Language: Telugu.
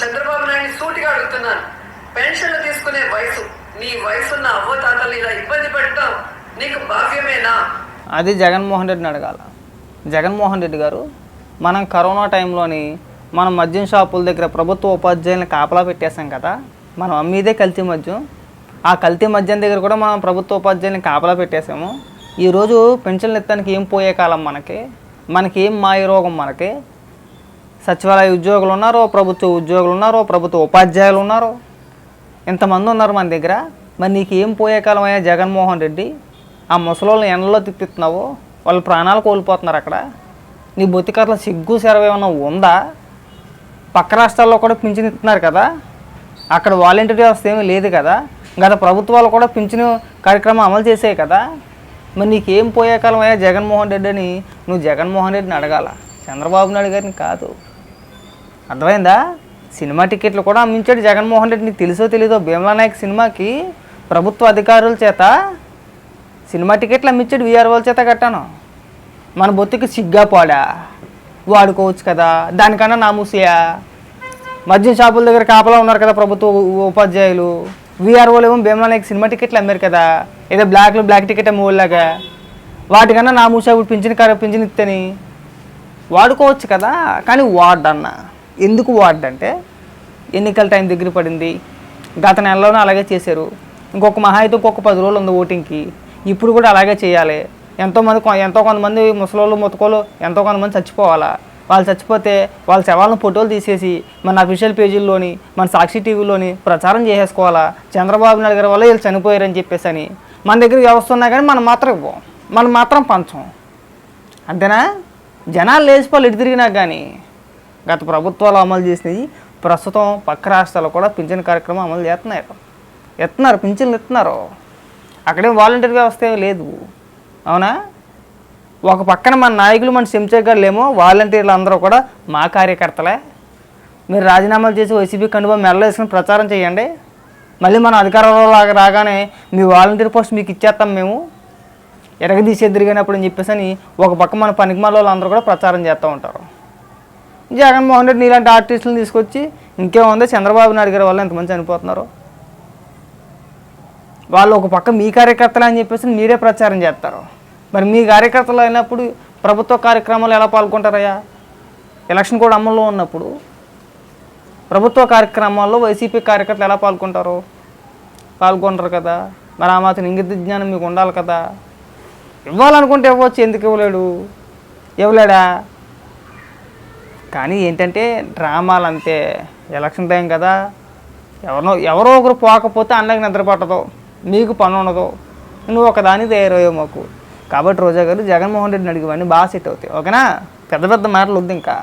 చంద్రబాబు నాయుడు సూటిగా అడుగుతున్నాను. పెన్షన్లు తీసుకునే వయసు నీ వయసున్న అవ్వ తాతలు ఇలా ఇబ్బంది పెట్టడం నీకు భావ్యమేనా? అది జగన్మోహన్ రెడ్డిని అడగాల. జగన్మోహన్ రెడ్డి గారు మనం కరోనా టైంలోని మనం మద్యం షాపుల దగ్గర ప్రభుత్వ ఉపాధ్యాయులను కాపలా పెట్టేశాం కదా మనం అమ్మీదే కల్తీ మద్యం. ఆ కల్తీ మద్యం దగ్గర కూడా మనం ప్రభుత్వ ఉపాధ్యాయులను కాపలా పెట్టేశాము. ఈరోజు పెన్షన్లు ఎత్తానికి ఏం పోయే కాలం మనకి? మనకి ఏం మాయ రోగం మనకి? సచివాలయ ఉద్యోగులు ఉన్నారు ప్రభుత్వ ఉద్యోగులు ఉన్నారు ప్రభుత్వ ఉపాధ్యాయులు ఉన్నారు? ఇంతమంది ఉన్నారు మన దగ్గర? మరి నీకు ఏం పోయే కాలం అయ్యా జగన్మోహన్ రెడ్డి? ఆ ముసలోళ్ళని ఎండలో తిప్పిస్తున్నావు? వాళ్ళ ప్రాణాలు కోల్పోతున్నారు అక్కడ? నీ బొత్తికట్ల సిగ్గు సెరవ ఏమైనా ఉందా? పక్క రాష్ట్రాల్లో కూడా పింఛన్ ఇస్తున్నారు కదా? అక్కడ వాలంటీర్ వ్యవస్థ ఏమీ లేదు కదా? గత ప్రభుత్వాలు కూడా పింఛను కార్యక్రమం అమలు చేసాయి కదా? మరి నీకేం పోయే కాలం అయ్యా జగన్మోహన్ రెడ్డి అని? నువ్వు జగన్మోహన్ రెడ్డిని అడగాల. చంద్రబాబు నాయుడు గారిని కాదు. అర్థమైందా? సినిమా టికెట్లు కూడా అమ్మించాడు జగన్మోహన్ రెడ్డి. నీకు తెలుసో తెలీదో భీమలా నాయక్ సినిమాకి ప్రభుత్వ అధికారుల చేత సినిమా టికెట్లు అమ్మించాడు వీఆర్ఓల చేత కట్టాను. మన బొత్తికి సిగ్గా పోడా. వాడుకోవచ్చు కదా. దానికన్నా నామూసియా మద్యం షాపుల దగ్గర కాపలా ఉన్నారు కదా ప్రభుత్వ ఉపాధ్యాయులు. వీఆర్ఓలు ఏమో భీమలా నాయక్ సినిమా టికెట్లు అమ్మారు కదా. ఏదో బ్లాక్లో బ్లాక్ టికెట్ అమ్మేలాగా వాటికన్నా నామూసా ఇప్పుడు పింఛన్ కార పింఛన్ ఇస్తేని వాడుకోవచ్చు కదా. కానీ వాడన్నా. ఎందుకు వార్డ్ ఎన్నికల టైం దగ్గర పడింది. గత నెలలోనే అలాగే చేశారు. ఇంకొక మహా అయితే ఇంకొక పది రోజులు ఉంది ఓటింగ్కి. ఇప్పుడు కూడా అలాగే చేయాలి. ఎంతోమంది కొ- ఎంతో కొంతమంది ముసలోళ్ళు ముతకోళ్ళు ఎంతో కొంతమంది చచ్చిపోవాలా? వాళ్ళు చచ్చిపోతే వాళ్ళ శవాలను ఫోటోలు తీసేసి మన అఫీషియల్ పేజీల్లోని మన సాక్షి టీవీలోని ప్రచారం చేసేసుకోవాలా? చంద్రబాబు నాయుడు గారి వల్ల వీళ్ళు చనిపోయారని చెప్పేసి అని మన దగ్గర వ్యవస్థ ఉన్నా కానీ మనం మాత్రం ఇవ్వం. మనం మాత్రం పంచం. అంతేనా? జనాలు లేచిపోవాలి ఇటు తిరిగినా కానీ. గత ప్రభుత్వాలు అమలు చేసినవి ప్రస్తుతం పక్క రాష్ట్రాలు కూడా పింఛన్ కార్యక్రమం అమలు చేస్తున్నారు. ఎత్తున్నారు పింఛన్లు ఎత్తున్నారు. అక్కడేం వాలంటీర్ వ్యవస్థ ఏమీ లేదు. అవునా? ఒక పక్కన మన నాయకులు మన చెంచగాళ్ళు వాలంటీర్లు అందరూ కూడా మా కార్యకర్తలే. మీరు రాజీనామాలు చేసి వైసీపీ కండువా మెల్ల వేసుకుని ప్రచారం చేయండి. మళ్ళీ మన అధికారంలో రాగానే మీ వాలంటీర్ పోస్ట్ మీకు ఇచ్చేస్తాం మేము. ఎరగదీసి ఎదురుగానప్పుడు అని చెప్పేసి అని ఒక పక్క మన పనికిమాల వాళ్ళందరూ కూడా ప్రచారం చేస్తూ ఉంటారు. జగన్మోహన్ రెడ్డి నీలాంటి ఆర్టిస్టులను తీసుకొచ్చి ఇంకేముంది? చంద్రబాబు నాయుడు గారి వల్ల ఎంతమంది చనిపోతున్నారు? వాళ్ళు ఒక పక్క మీ కార్యకర్తలు అని చెప్పేసి మీరే ప్రచారం చేస్తారు. మరి మీ కార్యకర్తలు అయినప్పుడు ప్రభుత్వ కార్యక్రమాలు ఎలా పాల్గొంటారయ్యా? ఎలక్షన్ కూడా అమల్లో ఉన్నప్పుడు ప్రభుత్వ కార్యక్రమాల్లో వైసీపీ కార్యకర్తలు ఎలా పాల్గొంటారు? పాల్గొంటారు కదా. మరి ఆ మాత్రం ఇంగిత జ్ఞానం మీకు ఉండాలి కదా. ఇవ్వాలనుకుంటే ఇవ్వచ్చు ఎందుకు ఇవ్వలేడు? ఇవ్వలేడా? కానీ ఏంటంటే డ్రామాలు అంతే ఎలక్షన్ టైం కదా. ఎవరినో ఎవరో ఒకరు పోకపోతే అన్నకి నిద్ర పట్టదు. మీకు పని ఉండదు. నువ్వు ఒకదాని తయారయ్యో మాకు. కాబట్టి రోజా గారు జగన్మోహన్ రెడ్డిని అడిగివన్నీ బాగా సెట్ అవుతాయి. ఓకేనా? పెద్ద పెద్ద మాటలు వద్దు ఇంకా.